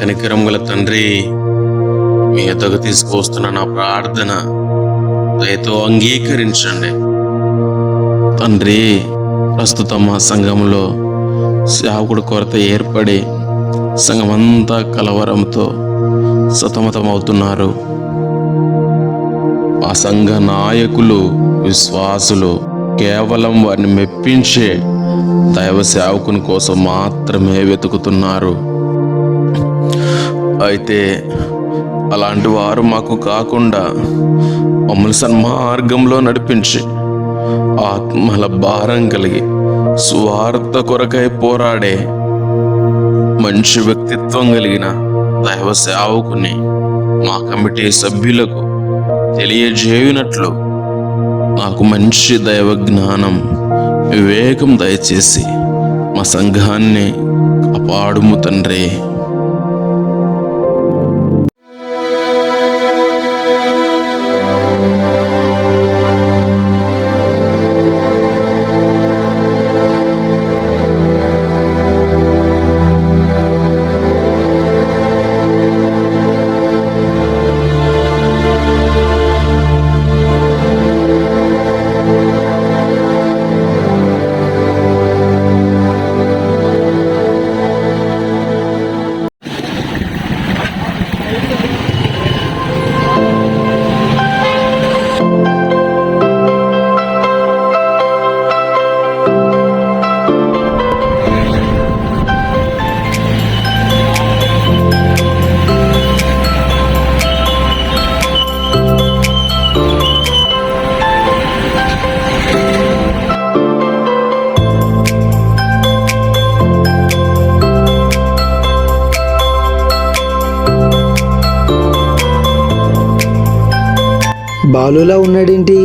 కనికరముల తండ్రి మీ ఎద్దకు తీసుకొస్తున్న నా ప్రార్థన దయతో అంగీకరించండి. తండ్రి ప్రస్తుతం మా సంఘంలో సేవకుడు కొరత ఏర్పడి సంఘమంతా కలవరంతో సతమతమవుతున్నారు. ఆ సంఘ నాయకులు విశ్వాసులు కేవలం వారిని మెప్పించే దైవ సేవకుని కోసం మాత్రమే వెతుకుతున్నారు. అయితే అలాంటి వారు మాకు కాకుండా మమ్మల్ని సన్మార్గంలో నడిపించి ఆత్మల భారం కలిగి స్వార్థ కొరకై పోరాడే మంచి వ్యక్తిత్వం కలిగిన దైవ సేవకుని మా కమిటీ సభ్యులకు తెలియజేయునట్లు నాకు మంచి దైవ జ్ఞానం వివేకం దయచేసి మా సంఘాన్ని కాపాడుము తండ్రి. బాలులా ఉన్నాడేంటి?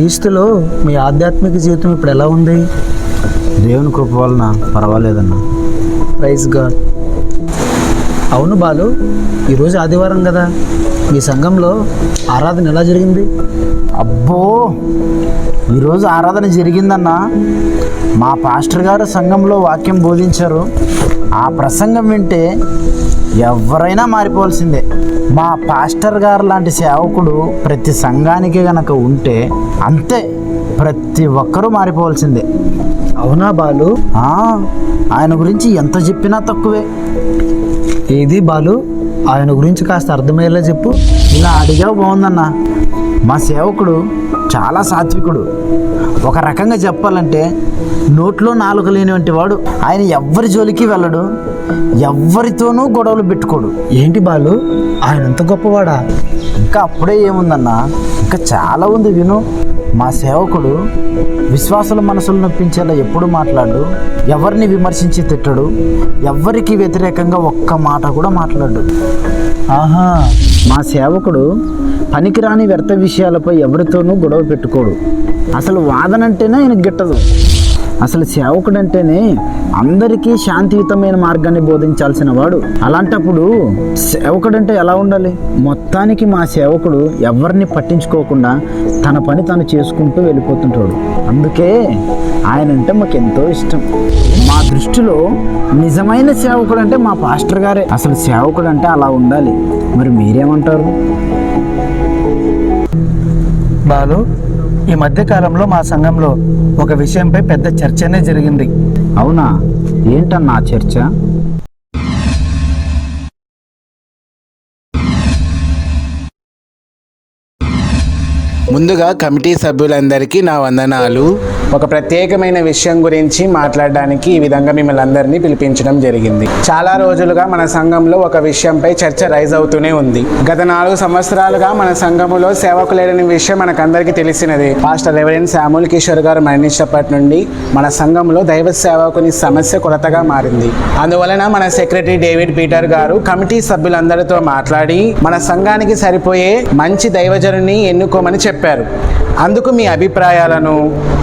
క్రీస్తులో మీ ఆధ్యాత్మిక జీవితం ఇప్పుడు ఎలా ఉంది? దేవుని కృప వలన పర్వాలేదన్న. ప్రైజ్ గాడ్ అవును బాలు ఈరోజు ఆదివారం కదా. మీ సంఘంలో ఆరాధన ఎలా జరిగింది? అబ్బో! ఈరోజు ఆరాధన జరిగిందన్న మా పాస్టర్ గారు సంఘంలో వాక్యం బోధించారు. ఆ ప్రసంగం వింటే ఎవరైనా మారిపోవాల్సిందే. మా పాస్టర్ గారు లాంటి సేవకుడు ప్రతి సంఘానికి గనక ఉంటే అంతే ప్రతి ఒక్కరూ మారిపోవాల్సిందే. అవునా బాలు? ఆయన గురించి ఎంత చెప్పినా తక్కువే. ఏది బాలు? ఆయన గురించి కాస్త అర్థమయ్యేలా చెప్పు. ఇలా అడిగావు బాగుందన్న. మా సేవకుడు చాలా సాత్వికుడు. ఒక రకంగా చెప్పాలంటే నోట్లో నాలుక లేనివంటి వాడు. ఆయన ఎవ్వరి జోలికి వెళ్ళడు ఎవ్వరితోనూ గొడవలు పెట్టుకోడు. ఏంటి బాలు? ఆయన అంత గొప్పవాడా? ఇంకా అప్పుడే ఏముందన్న? ఇంకా చాలా ఉంది విను. మా సేవకుడు విశ్వాసుల మనసులు నొప్పించేలా ఎప్పుడు మాట్లాడు ఎవరిని విమర్శించి తిట్టడు ఎవ్వరికి వ్యతిరేకంగా ఒక్క మాట కూడా మాట్లాడు. ఆహా మా సేవకుడు పనికిరాని వ్యర్థ విషయాలపై ఎవరితోనూ గొడవ పెట్టుకోడు. అసలు వాదన అంటేనే ఆయనకు గిట్టదు. అసలు సేవకుడు అంటేనే అందరికీ శాంతియుతమైన మార్గాన్ని బోధించాల్సిన వాడు. అలాంటప్పుడు సేవకుడు అంటే ఎలా ఉండాలి? మొత్తానికి మా సేవకుడు ఎవరిని పట్టించుకోకుండా తన పని తను చేసుకుంటూ వెళ్ళిపోతుంటాడు. అందుకే ఆయన అంటే మాకు ఎంతో ఇష్టం. మా దృష్టిలో నిజమైన సేవకుడు అంటే మా పాస్టర్ గారే. అసలు సేవకుడు అంటే అలా ఉండాలి. మరి మీరేమంటారు? బాలు ఈ మధ్య కాలంలో మా సంఘంలో ఒక విషయంపై పెద్ద చర్చనే జరిగింది. అవునా? ఏంటన్నా ఆ చర్చ? ముందుగా కమిటీ సభ్యులందరికీ నా వందనాలు. ఒక ప్రత్యేకమైన విషయం గురించి మాట్లాడడానికి ఈ విధంగా మిమ్మల్ని అందరినీ పిలిపించడం జరిగింది. చాలా రోజులుగా మన సంఘంలో ఒక విషయంపై చర్చ రైజ్ అవుతూనే ఉంది. గత నాలుగు సంవత్సరాలుగా మన సంఘములో సేవకులేడని విషయం మనకందరికీ తెలిసినదే. పాస్టర్ రెవరెండ్ శాముల్ కిషోర్ గారు మరణించినప్పటి నుండి మన సంఘంలో దైవ సేవకుని సమస్య కొరతగా మారింది. అందువలన మన సెక్రటరీ డేవిడ్ పీటర్ గారు కమిటీ సభ్యులందరితో మాట్లాడి మన సంఘానికి సరిపోయే మంచి దైవజనుని ఎన్నుకోమని చెప్పారు. అందుకు మీ అభిప్రాయాలను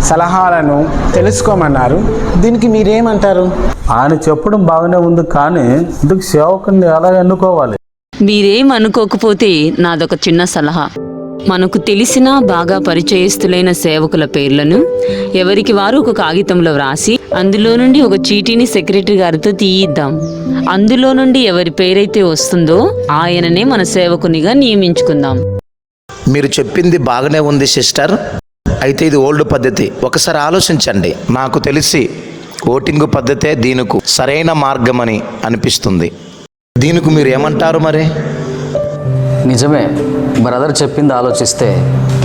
సలహాలను తెలుసుకోమన్నారు. దీనికి మీరేమంటారు? ఆయన చెప్పడం బాగానే ఉంది కానీ ఇందుకు సేవకుని ఎలా ఎన్నుకోవాలి? మీరేం అనుకోకపోతే నాదొక చిన్న సలహా. మనకు తెలిసిన బాగా పరిచయస్తులైన సేవకుల పేర్లను ఎవరికి వారు ఒక కాగితంలో వ్రాసి అందులో నుండి ఒక చీటీని సెక్రటరీ గారితో తీయిద్దాం. అందులో నుండి ఎవరి పేరైతే వస్తుందో ఆయననే మన సేవకునిగా నియమించుకుందాం. మీరు చెప్పింది బాగానే ఉంది సిస్టర్. అయితే ఇది ఓల్డ్ పద్ధతి. ఒకసారి ఆలోచించండి. నాకు తెలిసి ఓటింగ్ పద్ధతే దీనికి సరైన మార్గమని అనిపిస్తుంది. దీనికి మీరు ఏమంటారు మరి? నిజమే. బ్రదర్ చెప్పింది ఆలోచిస్తే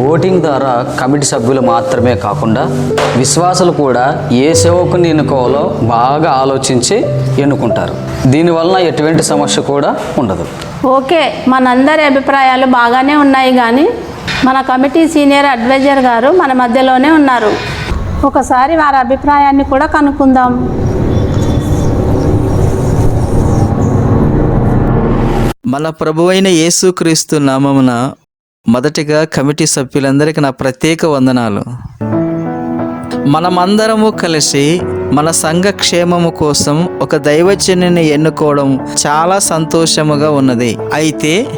ఓటింగ్ ద్వారా కమిటీ సభ్యులు మాత్రమే కాకుండా విశ్వాసులు కూడా ఏ సేవకుని ఎన్నుకోవాలో బాగా ఆలోచించి ఎన్నుకుంటారు. దీనివలన ఎటువంటి సమస్య కూడా ఉండదు. ఓకే మనందరి అభిప్రాయాలు బాగానే ఉన్నాయి కానీ మన కమిటీ సీనియర్ అడ్వైజర్ గారు మన మధ్యలోనే ఉన్నారు. ఒకసారి వారి అభిప్రాయాన్ని కూడా కనుక్కుందాం. మన ప్రభువైన యేసుక్రీస్తు నామమున మొదటిగా కమిటీ సభ్యులందరికీ నా ప్రత్యేక వందనాలు. మనమందరము కలిసి మన సంఘ క్షేమము కోసం ఒక దైవజనుని ఎన్నుకోవడం చాలా సంతోషముగా ఉన్నది. అయితే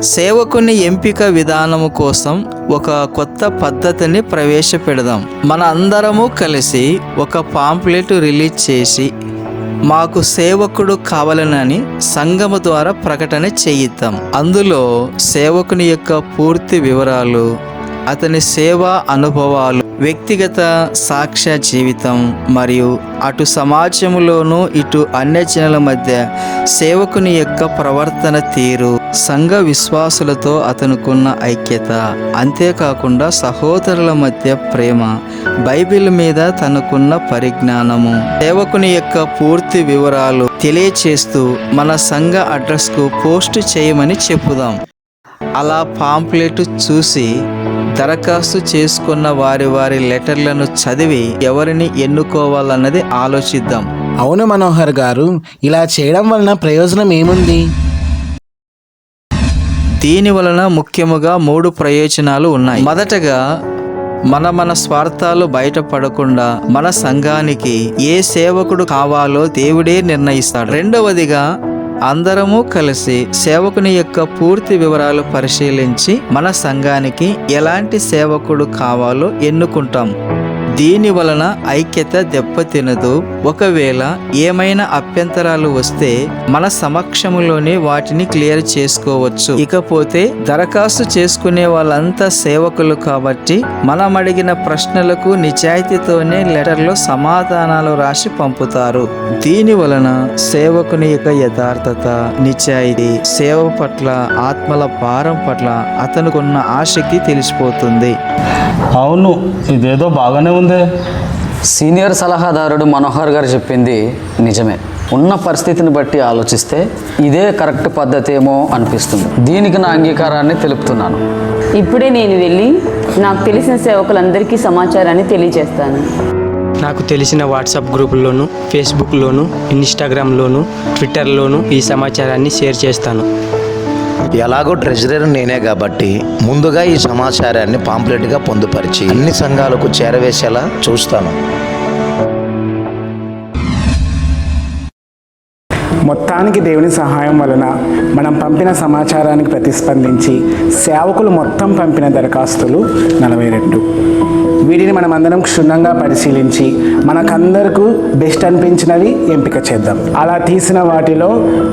సేవకుని ఎంపిక విధానము కోసం ఒక కొత్త పద్ధతిని ప్రవేశపెడదాం. మన అందరము కలిసి ఒక పాంప్లెట్ రిలీజ్ చేసి మాకు సేవకుడు కావాలనని సంఘము ద్వారా ప్రకటన చేయిద్దాం. అందులో సేవకుని యొక్క పూర్తి వివరాలు అతని సేవా అనుభవాలు వ్యక్తిగత సాక్ష్య జీవితం మరియు అటు సమాజంలోనూ ఇటు అన్యజనుల మధ్య సేవకుని యొక్క ప్రవర్తన తీరు సంఘ విశ్వాసులతో అతనుకున్న ఐక్యత అంతేకాకుండా సహోదరుల మధ్య ప్రేమ బైబిల్ మీద తనకున్న పరిజ్ఞానము. సేవకుని యొక్క పూర్తి వివరాలు తెలియచేస్తూ మన సంఘ అడ్రస్కు పోస్ట్ చేయమని చెప్పుదాం. అలా పాంప్లెట్ చూసి దరఖాస్తు చేసుకున్న వారి వారి లెటర్లను చదివి ఎవరిని ఎన్నుకోవాలన్నది ఆలోచిద్దాం. అవును మనోహర్ గారు ఇలా చేయడం వలన ప్రయోజనం ఏముంది? దీని వలన ముఖ్యముగా మూడు ప్రయోజనాలు ఉన్నాయి. మొదటగా మన మన స్వార్థాలు బయటపడకుండా మన సంఘానికి ఏ సేవకుడు కావాలో దేవుడే నిర్ణయిస్తాడు. రెండవదిగా అందరము కలిసి సేవకుని యొక్క పూర్తి వివరాలు పరిశీలించి మన సంఘానికి ఎలాంటి సేవకుడు కావాలో ఎన్నుకుంటాం. దీని వలన ఐక్యత దెబ్బతినదు. ఒకవేళ ఏమైనా అభ్యంతరాలు వస్తే మన సమక్షంలోనే వాటిని క్లియర్ చేసుకోవచ్చు. ఇకపోతే దరఖాస్తు చేసుకునే వాళ్ళంతా సేవకులు కాబట్టి మనం అడిగిన ప్రశ్నలకు నిజాయితీతోనే లెటర్లో సమాధానాలు రాసి పంపుతారు. దీని వలన సేవకుని యొక్క యథార్థత నిజాయితీ సేవ పట్ల ఆత్మల భారం పట్ల అతనుకున్న ఆసక్తి తెలిసిపోతుంది. అవును ఇదేదో బాగానే ఉంది. సీనియర్ సలహాదారుడు మనోహర్ గారు చెప్పింది నిజమే. ఉన్న పరిస్థితిని బట్టి ఆలోచిస్తే ఇదే కరెక్ట్ పద్ధతి ఏమో అనిపిస్తుంది. దీనికి నా అంగీకారాన్ని తెలుపుతున్నాను. ఇప్పుడే నేను వెళ్ళి నాకు తెలిసిన సేవకులందరికీ సమాచారాన్ని తెలియజేస్తాను. నాకు తెలిసిన వాట్సాప్ గ్రూపుల్లోను ఫేస్బుక్లోను ఇన్స్టాగ్రామ్లోను ట్విట్టర్లోను ఈ సమాచారాన్ని షేర్ చేస్తాను. ఎలాగో ట్రెజరర్ నేనే కాబట్టి ముందుగా ఈ సమాచారాన్ని పాంప్లెట్గా పొందుపరిచి అన్ని సంఘాలకు చేరవేసేలా చూస్తాను. మొత్తానికి దేవుని సహాయం వలన మనం పంపిన సమాచారానికి ప్రతిస్పందించి సేవకులు మొత్తం పంపిన దరఖాస్తులు నలభై రెండు. వీటిని మనం అందరం క్షుణ్ణంగా పరిశీలించి మనకందరకు బెస్ట్ అనిపించినవి ఎంపిక చేద్దాం. అలా తీసిన వాటిలో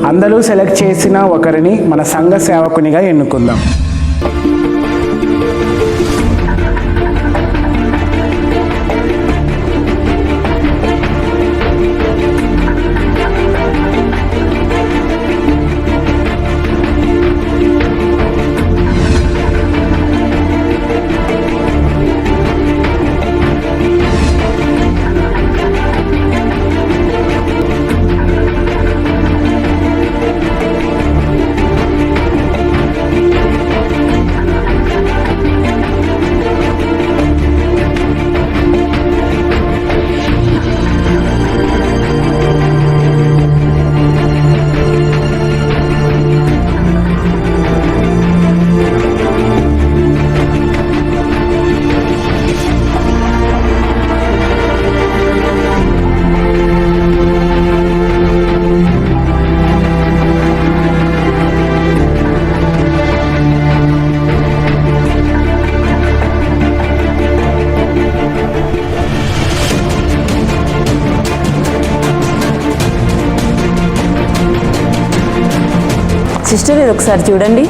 అందరూ సెలెక్ట్ చేసిన ఒకరిని మన సంఘ సేవకునిగా ఎన్నుకుందాం. ఒకసారి చూడండి.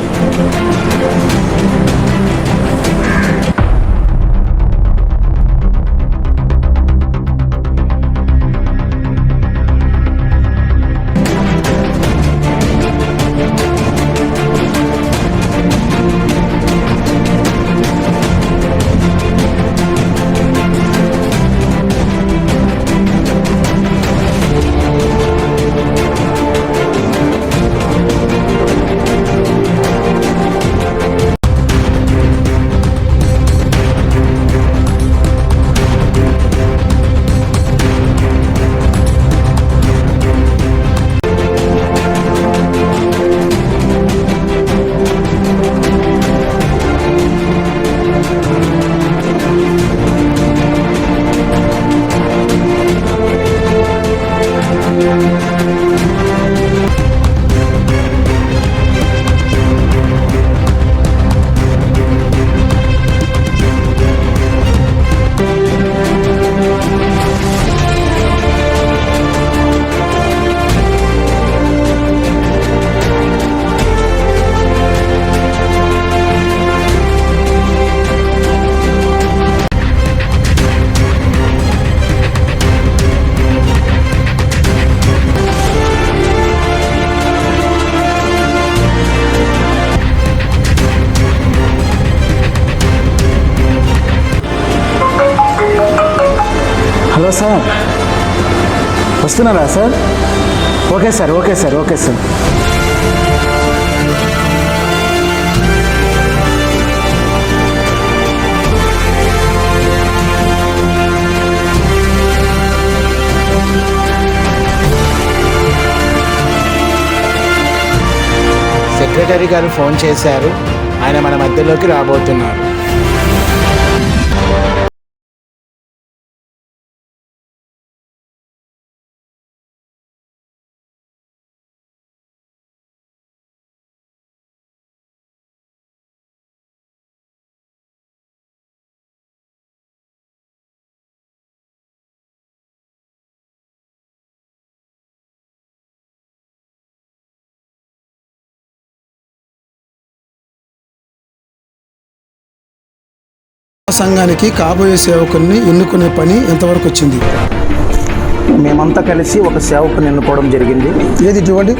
సార్. వస్తున్నారా sir? Okay sir okay sir okay sir. Secretary గారు ఫోన్ చేశారు. ఆయన మన మధ్యలోకి రాబోతున్నారు. సంఘానికి కాబోయే సేవకుల్ని ఎన్నుకునే పని ఎంతవరకు వచ్చింది? మేమంతా కలిసి ఒక సేవకుని ఎన్నుకోవడం జరిగింది. ఏది ఇవ్వండి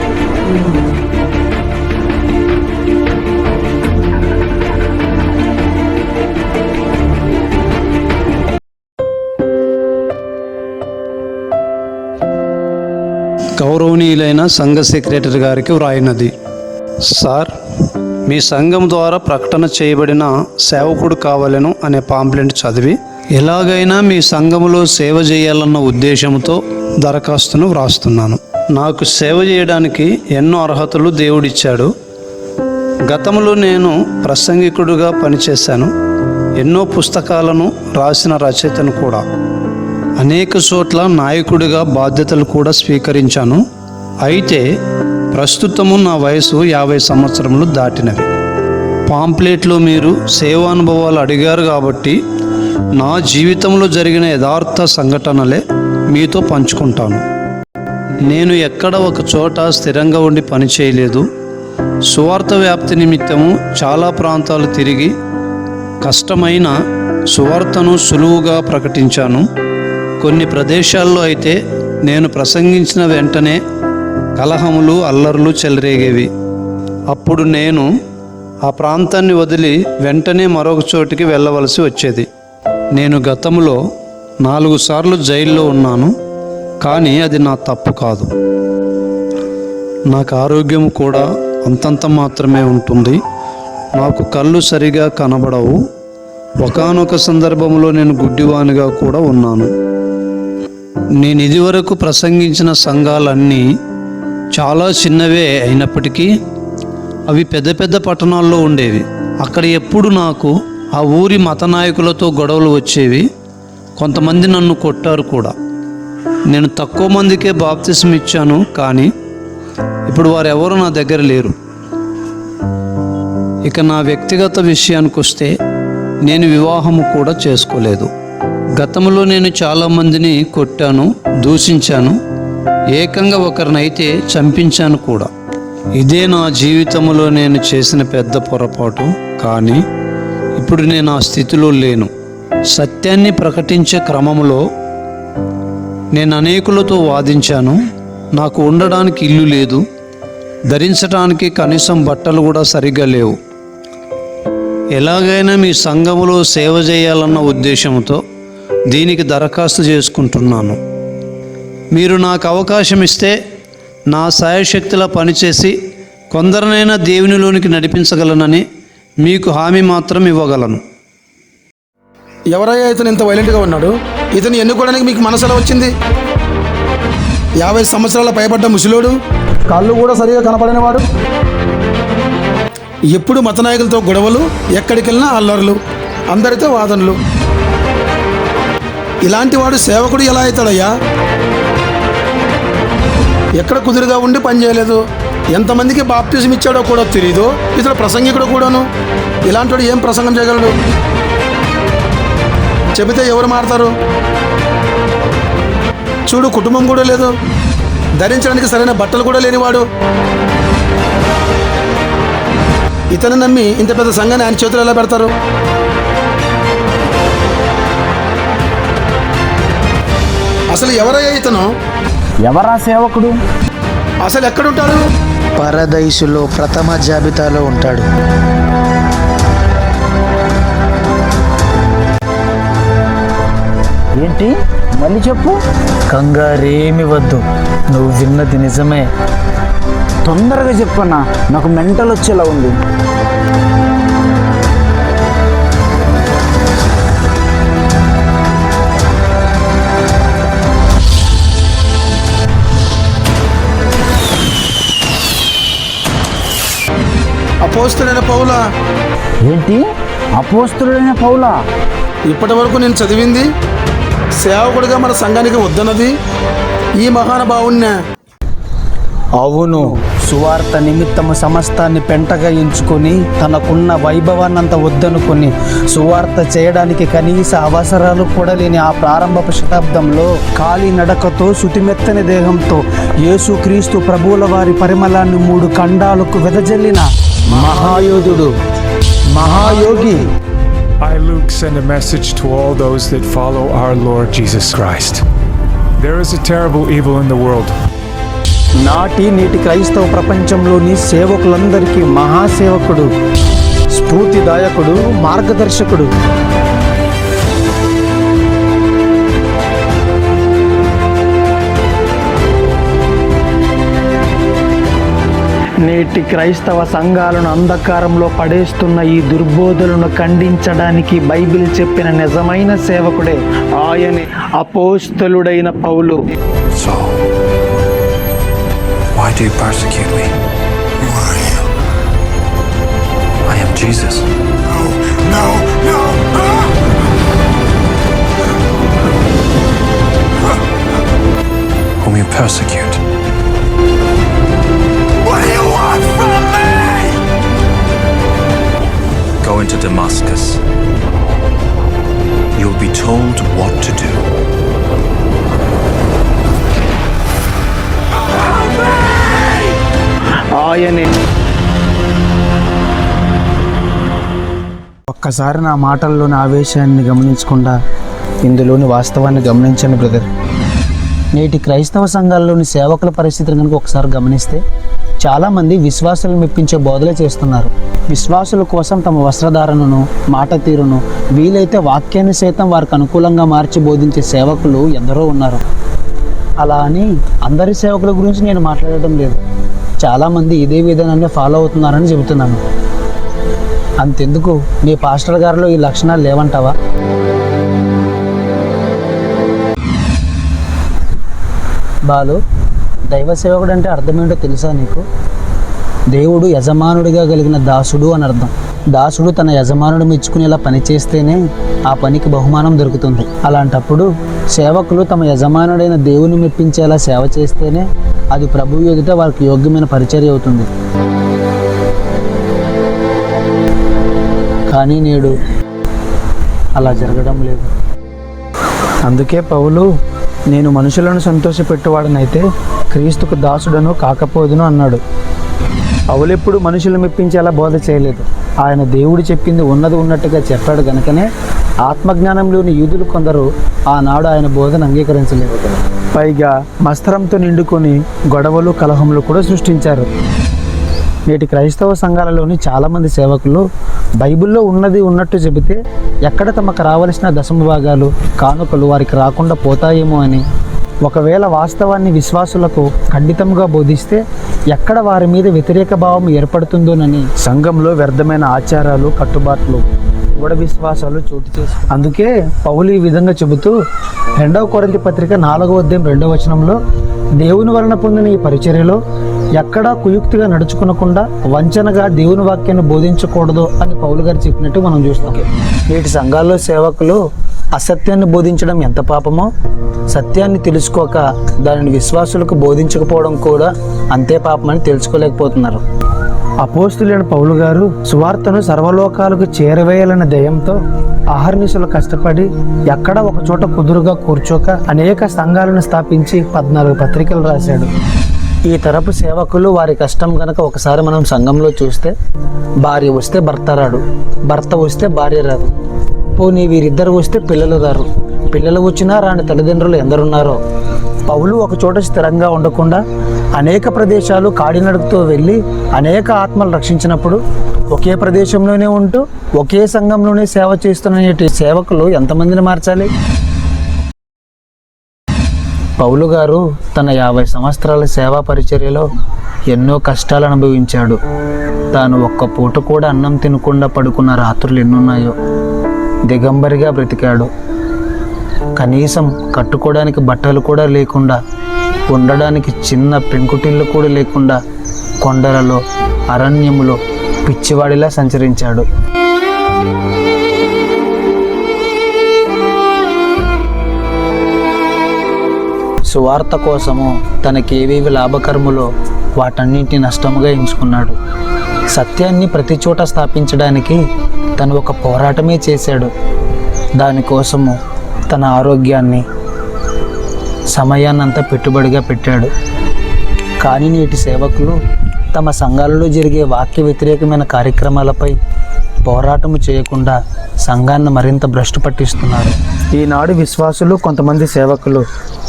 గౌరవనీయులైన సంఘ సెక్రటరీ గారికి వ్రాయినది. సార్ మీ సంఘం ద్వారా ప్రకటన చేయబడిన సేవకుడు కావాలను అనే పాంప్లెంట్ చదివి ఎలాగైనా మీ సంఘములో సేవ చేయాలన్న ఉద్దేశంతో దరఖాస్తును వ్రాస్తున్నాను. నాకు సేవ చేయడానికి ఎన్నో అర్హతలు దేవుడిచ్చాడు. గతంలో నేను ప్రసంగికుడుగా పనిచేశాను. ఎన్నో పుస్తకాలను రాసిన రచయితను కూడా. అనేక చోట్ల నాయకుడిగా బాధ్యతలు కూడా స్వీకరించాను. అయితే ప్రస్తుతము నా వయసు యాభై సంవత్సరములు దాటినవి. పాంప్లెట్లో మీరు సేవానుభవాలు అడిగారు కాబట్టి నా జీవితంలో జరిగిన యథార్థ సంఘటనలే మీతో పంచుకుంటాను. నేను ఎక్కడ ఒక చోట స్థిరంగా ఉండి పని చేయలేదు. సువార్త వ్యాప్తి నిమిత్తము చాలా ప్రాంతాలు తిరిగి కష్టమైన సువార్తను సులువుగా ప్రకటించాను. కొన్ని ప్రదేశాల్లో అయితే నేను ప్రసంగించిన వెంటనే కలహములు అల్లర్లు చెలరేగేవి. అప్పుడు నేను ఆ ప్రాంతాన్ని వదిలి వెంటనే మరొక చోటికి వెళ్ళవలసి వచ్చేది. నేను గతంలో నాలుగు సార్లు జైల్లో ఉన్నాను కానీ అది నా తప్పు కాదు. నాకు ఆరోగ్యం కూడా అంతంత మాత్రమే ఉంటుంది. నాకు కళ్ళు సరిగా కనబడవు. ఒకానొక సందర్భంలో నేను గుడ్డివానిగా కూడా ఉన్నాను. నేను ఇదివరకు ప్రసంగించిన సంఘాలన్నీ చాలా చిన్నవే అయినప్పటికీ అవి పెద్ద పెద్ద పట్టణాల్లో ఉండేవి. అక్కడ ఎప్పుడు నాకు ఆ ఊరి మత నాయకులతో గొడవలు వచ్చేవి. కొంతమంది నన్ను కొట్టారు కూడా. నేను తక్కువ మందికే బాప్తిసం ఇచ్చాను కానీ ఇప్పుడు వారెవరు నా దగ్గర లేరు. ఇక నా వ్యక్తిగత విషయానికి వస్తే నేను వివాహము కూడా చేసుకోలేదు. గతంలో నేను చాలామందిని కొట్టాను దూషించాను. ఏకంగా ఒకరినైతే చంపించాను కూడా. ఇదే నా జీవితంలో నేను చేసిన పెద్ద పొరపాటు. కానీ ఇప్పుడు నేను ఆ స్థితిలో లేను. సత్యాన్ని ప్రకటించే క్రమంలో నేను అనేకులతో వాదించాను. నాకు ఉండడానికి ఇల్లు లేదు. ధరించడానికి కనీసం బట్టలు కూడా సరిగ్గా లేవు. ఎలాగైనా మీ సంఘములో సేవ చేయాలన్న ఉద్దేశంతో దీనికి దరఖాస్తు చేసుకుంటున్నాను. మీరు నాకు అవకాశం ఇస్తే నా సాయశక్తిలా పనిచేసి కొందరినైనా దేవునిలోనికి నడిపించగలనని మీకు హామీ మాత్రం ఇవ్వగలను. ఎవరయ్యా ఇతను ఇంత వైలెంట్గా ఉన్నాడు? ఇతను ఎన్నుకోవడానికి మీకు మనసు ఎలా వచ్చింది? యాభై సంవత్సరాల పైబడ్డ ముసలోడు? కళ్ళు కూడా సరిగా కనపడనివాడు. ఎప్పుడు మత నాయకులతో గొడవలు ఎక్కడికి వెళ్ళినా అల్లర్లు అందరితో వాదనలు. ఇలాంటి వాడు సేవకుడు ఎలా అవుతాడయ్యా? ఎక్కడ కుదురుగా ఉండి పని చేయలేదు. ఎంతమందికి బాప్తిజం ఇచ్చాడో కూడా తెలియదు ఇతడు ప్రసంగికుడు కూడాను. ఇలాంటి ఏం ప్రసంగం చేయగలడు? చెబితే ఎవరు మారతారు? చూడు కుటుంబం కూడా లేదు. ధరించడానికి సరైన బట్టలు కూడా లేనివాడు. ఇతను నమ్మి ఇంత పెద్ద సంఘాన్ని ఆయన చేతులు ఎలా పెడతారు? అసలు ఎవరయ్యా ఇతను? ఎవరా సేవకుడు? అసలు ఎక్కడుంటాడు? పరదైసులో ప్రథమ జాబితాలో ఉంటాడు. ఏంటి? మళ్ళీ చెప్పు. కంగారేమి వద్దు. నువ్వు విన్నది నిజమే. తొందరగా చెప్పన్నా. నాకు మెంటల్ వచ్చేలా ఉంది. అపోస్తుడైన పౌలా. ఏంటి? అపోస్తుడైన పౌలా? ఇప్పటి వరకు నేను చదివింది సేవకుడిగా మన సంఘానికి వద్దన్నది ఈ మహానుభావుణ్ణే. అవును సువార్త నిమిత్తము సమస్తాన్ని పెంటగా ఎంచుకొని తనకున్న వైభవాన్నంత వద్దనుకొని సువార్త చేయడానికి కనీస అవసరాలు కూడా లేని ఆ ప్రారంభపు శతాబ్దంలో కాలి నడకతో శుతిమెత్తని దేహంతో యేసుక్రీస్తు ప్రభువుల వారి పరిమళాన్ని మూడు ఖండాలకు వెదజల్లిన మహాయోధుడు మహాయోగి I, Luke, send a message to all those that follow our Lord Jesus Christ. There is a terrible evil in the world. నాటి నేటి క్రైస్తవ ప్రపంచంలోని సేవకులందరికీ మహాసేవకుడు స్ఫూర్తిదాయకుడు మార్గదర్శకుడు నేటి క్రైస్తవ సంఘాలను అంధకారంలో పడేస్తున్న ఈ దుర్బోధలను ఖండించడానికి బైబిల్ చెప్పిన నిజమైన సేవకుడే ఆయనే అపోస్తలుడైన పౌలు So, why do you persecute me? Who are you? I am Jesus. No, no, no! Whom you persecute. Go into Damascus. You'll be told what to do. ఆయనే ఒక్కసారి నా మాటల్లోని ఆవేశాన్ని గమనించకుండా ఇందులోని వాస్తవాన్ని గమనించండి బ్రదర్ నేటి క్రైస్తవ సంఘాల్లోని సేవకుల పరిస్థితిని కనుక ఒకసారి గమనిస్తే చాలామంది విశ్వాసులు మెప్పించే బోధలే చేస్తున్నారు. విశ్వాసుల కోసం తమ వస్త్రధారణను మాట తీరును వీలైతే వాక్యాన్ని సైతం వారికి అనుకూలంగా మార్చి బోధించే సేవకులు ఎందరో ఉన్నారు. అలా అని అందరి సేవకుల గురించి నేను మాట్లాడటం లేదు. చాలామంది ఇదే విధానాన్ని ఫాలో అవుతున్నారని చెబుతున్నాను. అంతెందుకు? నీ పాస్టర్ గారిలో ఈ లక్షణాలు లేవంటావా? బాలు దైవ సేవకుడు అంటే అర్థం ఏంటో తెలుసా నీకు? దేవుడు యజమానుడిగా కలిగిన దాసుడు అని అర్థం. దాసుడు తన యజమానుడు మెచ్చుకునేలా పని చేస్తేనే ఆ పనికి బహుమానం దొరుకుతుంది. అలాంటప్పుడు సేవకులు తమ యజమానుడైన దేవుని మెప్పించేలా సేవ చేస్తేనే అది ప్రభు ఎదుట వారికి యోగ్యమైన పరిచర్య అవుతుంది. కానీ నేడు అలా జరగడం లేదు. అందుకే పౌలు నేను మనుషులను సంతోషపెట్టువాడనైతే క్రీస్తుకు దాసుడను కాకపోదును అన్నాడు. పౌలెప్పుడు మనుషులు మెప్పించేలా బోధ చేయలేదు. ఆయన దేవుడు చెప్పింది ఉన్నది ఉన్నట్టుగా చెప్పాడు గనుకనే ఆత్మజ్ఞానంలోని యూదులు కొందరు ఆనాడు ఆయన బోధన అంగీకరించలేదు. పైగా మస్త్రంతో నిండుకొని గొడవలు కలహములు కూడా సృష్టించారు. నేటి క్రైస్తవ సంఘాలలోని చాలామంది సేవకులు బైబిల్లో ఉన్నది ఉన్నట్టు చెబితే ఎక్కడ తమకు రావలసిన దశమ భాగాలు కానుకలు వారికి రాకుండా పోతాయేమో అని. ఒకవేళ వాస్తవాన్ని విశ్వాసులకు ఖండితంగా బోధిస్తే ఎక్కడ వారి మీద వ్యతిరేక భావం ఏర్పడుతుందోనని. సంఘంలో వ్యర్థమైన ఆచారాలు కట్టుబాట్లు కూడా విశ్వాసాలు చోటు చేసుకు అందుకే పౌలు ఈ విధంగా చెబుతూ రెండవ కొరింథీ పత్రిక నాలుగవ అధ్యాయం రెండవ వచనంలో దేవుని వలన పొందిన ఈ పరిచర్యలో ఎక్కడా కుయుక్తిగా నడుచుకునకుండా వంచనగా దేవుని వాక్యాన్ని బోధించకూడదు అని పౌలు గారు చెప్పినట్టు మనం చూస్తాం. నేటి సంఘాల్లో సేవకులు అసత్యాన్ని బోధించడం ఎంత పాపమో సత్యాన్ని తెలుసుకోక దానిని విశ్వాసులకు బోధించకపోవడం కూడా అంతే పాపమని తెలుసుకోలేకపోతున్నారు. అపోస్తులైన పౌలు గారు సువార్తను సర్వలోకాలకు చేరవేయాలన్న దయంతో అహర్నిశలు కష్టపడి ఎక్కడ ఒక చోట కుదురుగా కూర్చోక అనేక సంఘాలను స్థాపించి పద్నాలుగు పత్రికలు రాశాడు. ఈ తరపు సేవకులు వారి కష్టం కనుక ఒకసారి మనం సంఘంలో చూస్తే భార్య వస్తే భర్త రాడు భర్త వస్తే భార్య రాదు. పోనీ వీరిద్దరు వస్తే పిల్లలు రారు. పిల్లలు వచ్చినా రాని తల్లిదండ్రులు ఎందరున్నారో. పౌలు ఒక చోట స్థిరంగా ఉండకుండా అనేక ప్రదేశాలు కాడినడుగుతూ వెళ్ళి అనేక ఆత్మలు రక్షించినప్పుడు ఒకే ప్రదేశంలోనే ఉంటూ ఒకే సంఘంలోనే సేవ చేస్తున్న సేవకులు ఎంతమందిని మార్చాలి? పౌలు గారు తన యాభై సంవత్సరాల సేవా పరిచర్యలో ఎన్నో కష్టాలు అనుభవించాడు. తాను ఒక్క పూట కూడా అన్నం తినకుండా పడుకున్న రాత్రులు ఎన్నున్నాయో దిగంబరిగా బ్రతికాడు. కనీసం కట్టుకోవడానికి బట్టలు కూడా లేకుండా ఉండడానికి చిన్న పెంకుటిల్లు కూడా లేకుండా కొండలలో అరణ్యములో పిచ్చివాడిలా సంచరించాడు. సువార్త కోసము తనకేవేవి లాభకరములో వాటన్నింటినీ నష్టముగా ఎంచుకున్నాడు. సత్యాన్ని ప్రతి చోట స్థాపించడానికి తను ఒక పోరాటమే చేశాడు. దానికోసము తన ఆరోగ్యాన్ని సమయాన్నంతా పెట్టుబడిగా పెట్టాడు. కానీ నేటి సేవకులు తమ సంఘాలలో జరిగే వాక్య వ్యతిరేకమైన కార్యక్రమాలపై పోరాటము చేయకుండా సంఘాన్ని మరింత భ్రష్టు పట్టిస్తున్నారు. ఈనాడు విశ్వాసులు కొంతమంది సేవకులు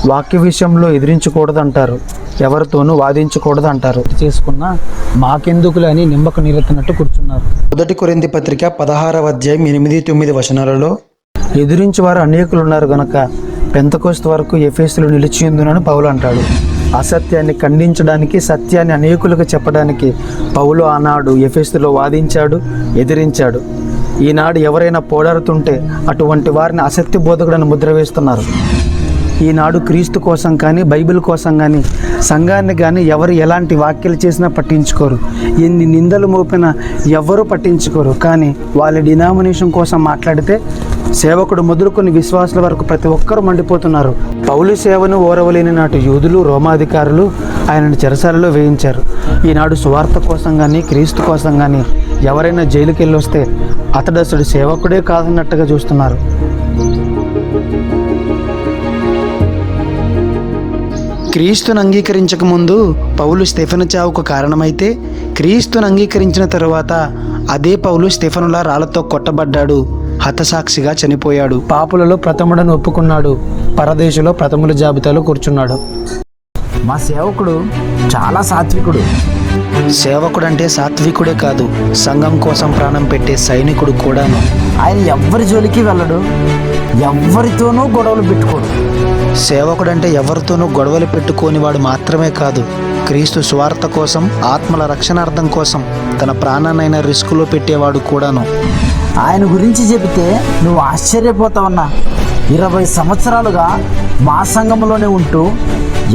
వాక్య విషయంలో ఎదిరించకూడదంటారు. ఎవరితోనూ వాదించకూడదంటారు. చేసుకున్నా మాకెందుకులే అని నిమ్మకు నీరెత్తినట్టు కూర్చున్నారు. మొదటి కొరింది పత్రిక పదహారవ అధ్యాయం ఎనిమిది తొమ్మిది వచనాలలో ఎదిరించి వారు అనేకులు ఉన్నారు గనక పెంతకోస్తు వరకు ఎఫేసులు నిలిచియుందునని పౌలు అంటాడు. అసత్యాన్ని ఖండించడానికి సత్యాన్ని అనేకులకు చెప్పడానికి పౌలు ఆనాడు ఎఫెస్తులో వాదించాడు ఎదిరించాడు. ఈనాడు ఎవరైనా పోరాడుతుంటే అటువంటి వారిని అసత్య బోధకుడని ముద్ర వేస్తున్నారు. ఈనాడు క్రీస్తు కోసం కానీ బైబిల్ కోసం కానీ సంఘాన్ని కానీ ఎవరు ఎలాంటి వ్యాఖ్యలు చేసినా పట్టించుకోరు. ఎన్ని నిందలు మోపినా ఎవరు పట్టించుకోరు. కానీ వాళ్ళ డినామినేషన్ కోసం మాట్లాడితే సేవకుడు మొదలుకొని విశ్వాసుల వరకు ప్రతి ఒక్కరూ మండిపోతున్నారు. పౌలు సేవను ఓరవలేని నాటి యూదులు రోమాధికారులు ఆయనను చెరసాలలో వేయించారు. ఈనాడు సువార్త కోసం కానీ క్రీస్తు కోసం కానీ ఎవరైనా జైలుకి వెళ్ళొస్తే అతడు అసలు సేవకుడే కాదన్నట్టుగా చూస్తున్నారు. క్రీస్తును అంగీకరించక ముందు పౌలు స్టెఫెను చావుకు కారణమైతే క్రీస్తును అంగీకరించిన తరువాత అదే పౌలు స్టెఫెనులా రాళ్ళతో కొట్టబడ్డాడు. హతసాక్షిగా చనిపోయాడు. పాపులలో ప్రథముడని ఒప్పుకున్నాడు. పరదేశంలో ప్రథముల జాబితాలో కూర్చున్నాడు. మా సేవకుడు చాలా సాత్వికుడు. సేవకుడు అంటే సాత్వికుడే కాదు సంఘం కోసం ప్రాణం పెట్టే సైనికుడు కూడాను. ఆయన ఎవ్వరి జోలికి వెళ్ళడు ఎవ్వరితోనూ గొడవలు పెట్టుకోడు. సేవకుడంటే ఎవరితోనూ గొడవలు పెట్టుకోని వాడు మాత్రమే కాదు క్రీస్తు స్వార్థ కోసం ఆత్మల రక్షణార్థం కోసం తన ప్రాణాన్నైనా రిస్కులో పెట్టేవాడు కూడాను. ఆయన గురించి చెబితే నువ్వు ఆశ్చర్యపోతావన్నా. ఇరవై సంవత్సరాలుగా మా సంఘంలోనే ఉంటూ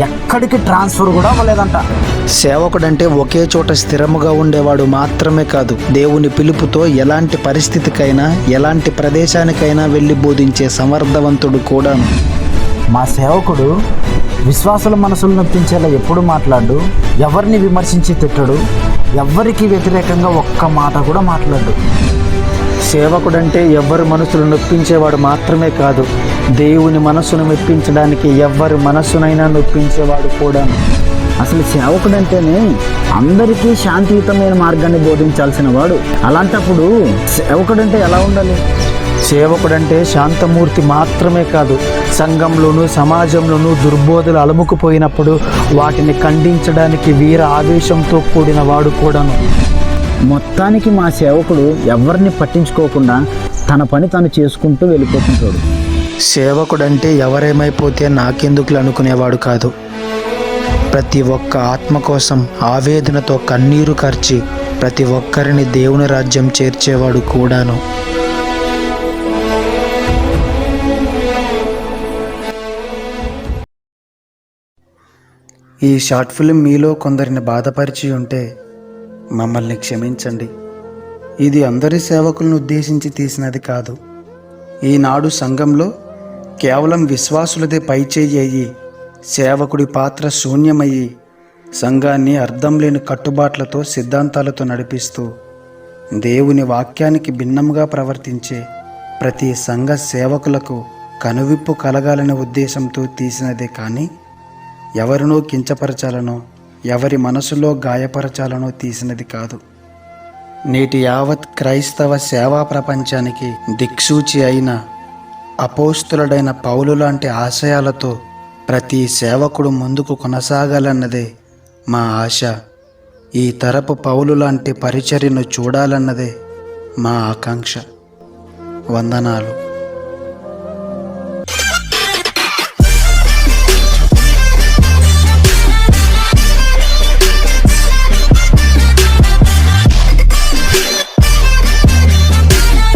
ఎక్కడికి ట్రాన్స్ఫర్ కూడా అవ్వలేదంట. సేవకుడంటే ఒకే చోట స్థిరముగా ఉండేవాడు మాత్రమే కాదు దేవుని పిలుపుతో ఎలాంటి పరిస్థితికైనా ఎలాంటి ప్రదేశానికైనా వెళ్ళి బోధించే సమర్థవంతుడు కూడాను. మా సేవకుడు విశ్వాసుల మనసులు నొప్పించేలా ఎప్పుడు మాట్లాడు ఎవరిని విమర్శించి తిట్టడు ఎవ్వరికి వ్యతిరేకంగా ఒక్క మాట కూడా మాట్లాడు. సేవకుడంటే ఎవ్వరి మనసును నొప్పించేవాడు మాత్రమే కాదు దేవుని మనస్సును మెప్పించడానికి ఎవ్వరి మనస్సునైనా నొప్పించేవాడు కూడా. అసలు సేవకుడు అంటేనే అందరికీ శాంతియుతమైన మార్గాన్ని బోధించాల్సిన వాడు. అలాంటప్పుడు సేవకుడు అంటే ఎలా ఉండాలి? సేవకుడంటే శాంతమూర్తి మాత్రమే కాదు సంఘంలోనూ సమాజంలోనూ దుర్బోధలు అలుముకుపోయినప్పుడు వాటిని ఖండించడానికి వీర ఆవేశంతో కూడిన వాడు కూడాను. మొత్తానికి మా సేవకుడు ఎవరిని పట్టించుకోకుండా తన పని తను చేసుకుంటూ వెళ్ళిపోతుంటాడు. సేవకుడంటే ఎవరేమైపోతే నాకెందుకులు అనుకునేవాడు కాదు. ప్రతి ఒక్క ఆత్మ కోసం ఆవేదనతో కన్నీరు ఖర్చి ప్రతి ఒక్కరిని దేవుని రాజ్యం చేర్చేవాడు కూడాను. ఈ షార్ట్ ఫిల్మ్ మీలో కొందరిని బాధపరిచి ఉంటే మమ్మల్ని క్షమించండి. ఇది అందరి సేవకులను ఉద్దేశించి తీసినది కాదు. ఈనాడు సంఘంలో కేవలం విశ్వాసులదే పైచేయి. అయ్యి సేవకుడి పాత్ర శూన్యమయ్యి సంఘాన్ని అర్థం లేని కట్టుబాట్లతో సిద్ధాంతాలతో నడిపిస్తూ దేవుని వాక్యానికి భిన్నంగా ప్రవర్తించే ప్రతి సంఘ సేవకులకు కనువిప్పు కలగాలనే ఉద్దేశంతో తీసినదే కానీ ఎవరినో కించపరచాలనో ఎవరి మనసులో గాయపరచాలనో తీసినది కాదు. నేటి యావత్ క్రైస్తవ సేవా ప్రపంచానికి దిక్సూచి అయిన అపోస్తులుడైన పౌలు లాంటి ఆశయాలతో ప్రతి సేవకుడు ముందుకు కొనసాగాలన్నదే మా ఆశ. ఈ తరపు పౌలు లాంటి పరిచర్యను చూడాలన్నదే మా ఆకాంక్ష. వందనాలు.